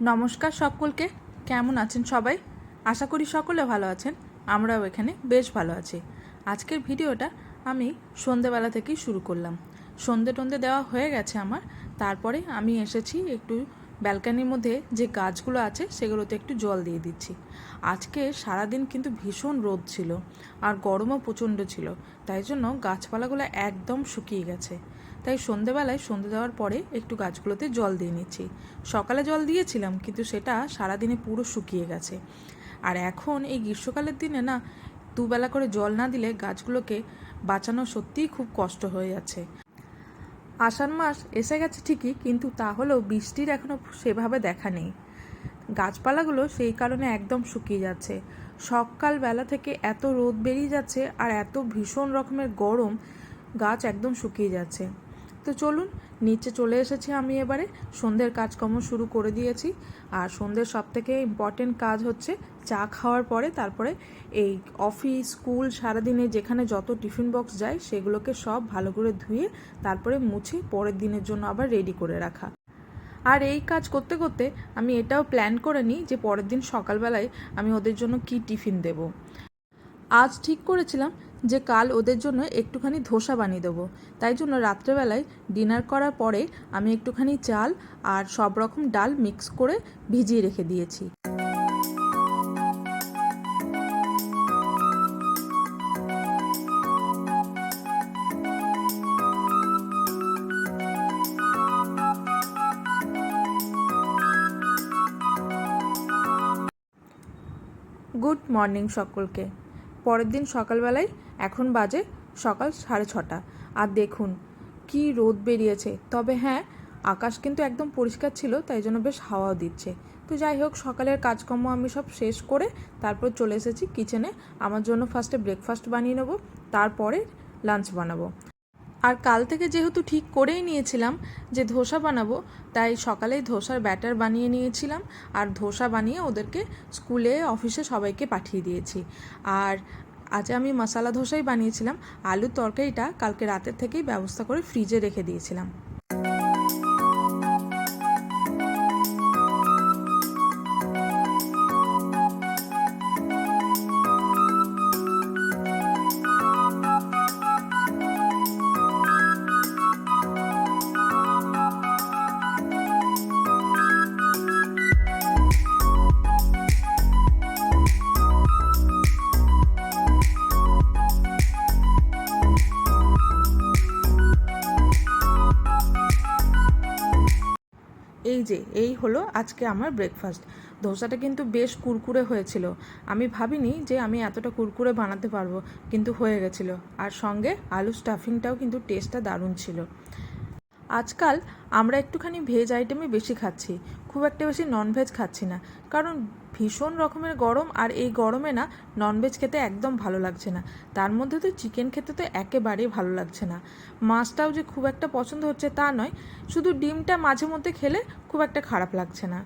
নমস্কার সকলকে। কেমন আছেন সবাই? আশা করি সকলে ভালো আছেন। আমরাও এখানে বেশ ভালো আছি। আজকের ভিডিওটা আমি সন্ধেবেলা থেকেই শুরু করলাম। সন্ধে টন্ধে দেওয়া হয়ে গেছে আমার। তারপরে আমি এসেছি একটু ব্যালকানির মধ্যে যে গাছগুলো আছে সেগুলোতে একটু জল দিয়ে দিচ্ছি। আজকে সারাদিন কিন্তু ভীষণ রোদ ছিল আর গরমও প্রচণ্ড ছিল। তাই জন্য গাছপালাগুলো একদম শুকিয়ে গেছে। তাই সন্ধেবেলায় সন্ধে দেওয়ার পরে একটু গাছগুলোতে জল দিয়ে নিচ্ছি। সকালে জল দিয়েছিলাম, কিন্তু সেটা সারাদিনে পুরো শুকিয়ে গেছে। আর এখন এই গ্রীষ্মকালের দিনে না, দুবেলা করে জল না দিলে গাছগুলোকে বাঁচানো সত্যিই খুব কষ্ট হয়ে যাচ্ছে। আষাঢ় মাস এসে গেছে ঠিকই, কিন্তু তাহলেও বৃষ্টির এখনও সেভাবে দেখা নেই। গাছপালাগুলো সেই কারণে একদম শুকিয়ে যাচ্ছে। সকালবেলা থেকে এত রোদ বেরিয়ে যাচ্ছে আর এত ভীষণ রকমের গরম গাছ একদম শুকিয়ে যাচ্ছে। তো চলুন, নিচে চলে এসেছি আমি এবারে। সন্ধ্যের কাজকর্ম শুরু করে দিয়েছি। আর সন্ধ্যের সব থেকে ইম্পর্টেন্ট কাজ হচ্ছে চা খাওয়ার পরে তারপরে এই অফিস স্কুল সারাদিনে যেখানে যত টিফিন বক্স যায় সেগুলোকে সব ভালো করে ধুয়ে তারপরে মুছে পরের দিনের জন্য আবার রেডি করে রাখা। আর এই কাজ করতে করতে আমি এটাও প্ল্যান করে নিই যে পরের দিন সকালবেলায় আমি ওদের জন্য কি টিফিন দেব। আজ ঠিক করেছিলাম যে কাল ওদের জন্য একটুখানি ধোসা বানিয়ে দেবো। তাই জন্য রাত্রেবেলায় ডিনার করার পরে আমি একটুখানি চাল আর সব রকম ডাল মিক্স করে ভিজিয়ে রেখে দিয়েছি। গুড মর্নিং সকলকে। পরের দিন সকালবেলায় এখন বাজে সকাল সাড়ে ছটা। আর দেখুন, কি রোদ বেরিয়েছে। তবে হ্যাঁ আকাশ কিন্তু একদম পরিষ্কার ছিল, তাই জন্য বেশ হাওয়াও দিচ্ছে। তো যাই হোক, সকালের কাজকর্ম আমি সব শেষ করে তারপর চলে এসেছি কিচেনে আমার জন্য ফার্স্টে ব্রেকফাস্ট বানিয়ে নেব, তারপরে লাঞ্চ বানাবো। আর কাল থেকে যেহেতু ঠিক করেই নিয়েছিলাম যে ধোসা বানাবো, তাই সকালেই ধোসার ব্যাটার বানিয়ে নিয়েছিলাম আর ধোসা বানিয়ে ওদেরকে স্কুলে, অফিসে সবাইকে পাঠিয়ে দিয়েছি। আর আজ আমি মশালা ধোসাই বানিয়েছিলাম, আলুর তরকারিটা কালকে রাতের থেকেই ব্যবস্থা করে ফ্রিজে রেখে দিয়েছিলাম। যে এই হলো আজকে আমার ব্রেকফাস্ট ধোসাটা কিন্তু বেশ কুরকুরে হয়েছিল। আমি ভাবিনি যে আমি এতটা কুরকুরে বানাতে পারব, কিন্তু হয়ে গেছিল। আর সঙ্গে আলু স্টাফিংটাও কিন্তু টেস্টটা দারুণ ছিল। আজকাল আমরা একটুখানি ভেজ আইটেমই বেশি খাচ্ছি। খুব একটা বেশি ননভেজ খাচ্ছি না। কারণ ভীষণ রকমের গরম আর এই গরমে না ননভেজ খেতে একদম ভালো লাগছে না। তার মধ্যে তো চিকেন খেতে তো একেবারেই ভালো লাগছে না। মাছটাও যে খুব একটা পছন্দ হচ্ছে তা নয়, শুধু ডিমটা মাঝে মধ্যে খেলে খুব একটা খারাপ লাগছে না।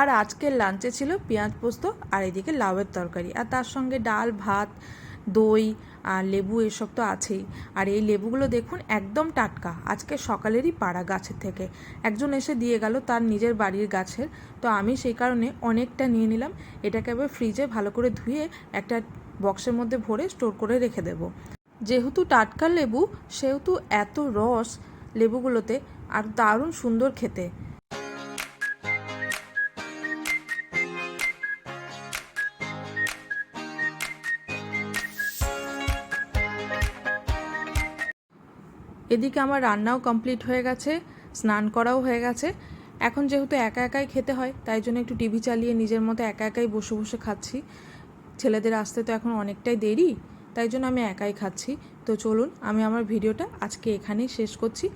আর আজকের লাঞ্চে ছিল পেঁয়াজ পোস্ত আর এদিকে লাউয়ের তরকারি। আর তার সঙ্গে ডাল, ভাত, দই আর লেবু এসব তো আছেই। আর এই লেবুগুলো দেখুন একদম টাটকা। আজকে সকালেরই পাড়া গাছের থেকে। একজন এসে দিয়ে গেল তার নিজের বাড়ির গাছের। তো আমি সেই কারণে অনেকটা নিয়ে নিলাম। এটাকে আবার ফ্রিজে ভালো করে ধুয়ে একটা বক্সের মধ্যে ভরে স্টোর করে রেখে দেব। যেহেতু টাটকা লেবু, সেহেতু এত রস লেবুগুলোতে, আর দারুণ সুন্দর খেতে। এদিকে আমার রান্নাও কমপ্লিট হয়ে গেছে, স্নান করাও হয়ে গেছে। এখন যেহেতু একা একাই খেতে হয়, তাই জন্য একটু টিভি চালিয়ে নিজের মতো একা একাই বসে বসে খাচ্ছি। ছেলেদের আসতে তো এখন অনেকটাই দেরি, তাই জন্য আমি একাই খাচ্ছি। তো চলুন, আমি আমার ভিডিওটা আজকে এখানেই শেষ করছি।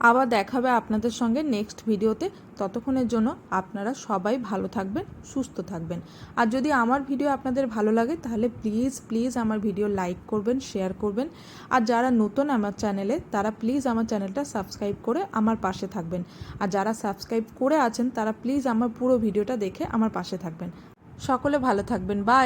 আবার দেখা হবে আপনাদের সঙ্গে নেক্সট ভিডিওতে। ততক্ষণের জন্য আপনারা সবাই ভালো থাকবেন, সুস্থ থাকবেন। আর যদি আমার ভিডিও আপনাদের ভালো লাগে, তাহলে প্লিজ প্লিজ আমার ভিডিও লাইক করবেন শেয়ার করবেন। আর যারা নতুন আমার চ্যানেলে তারা প্লিজ আমার চ্যানেলটা সাবস্ক্রাইব করে আমার পাশে থাকবেন। আর যারা সাবস্ক্রাইব করে আছেন, তারা প্লিজ আমার পুরো ভিডিওটা দেখে আমার পাশে থাকবেন। সকলে ভালো থাকবেন বাই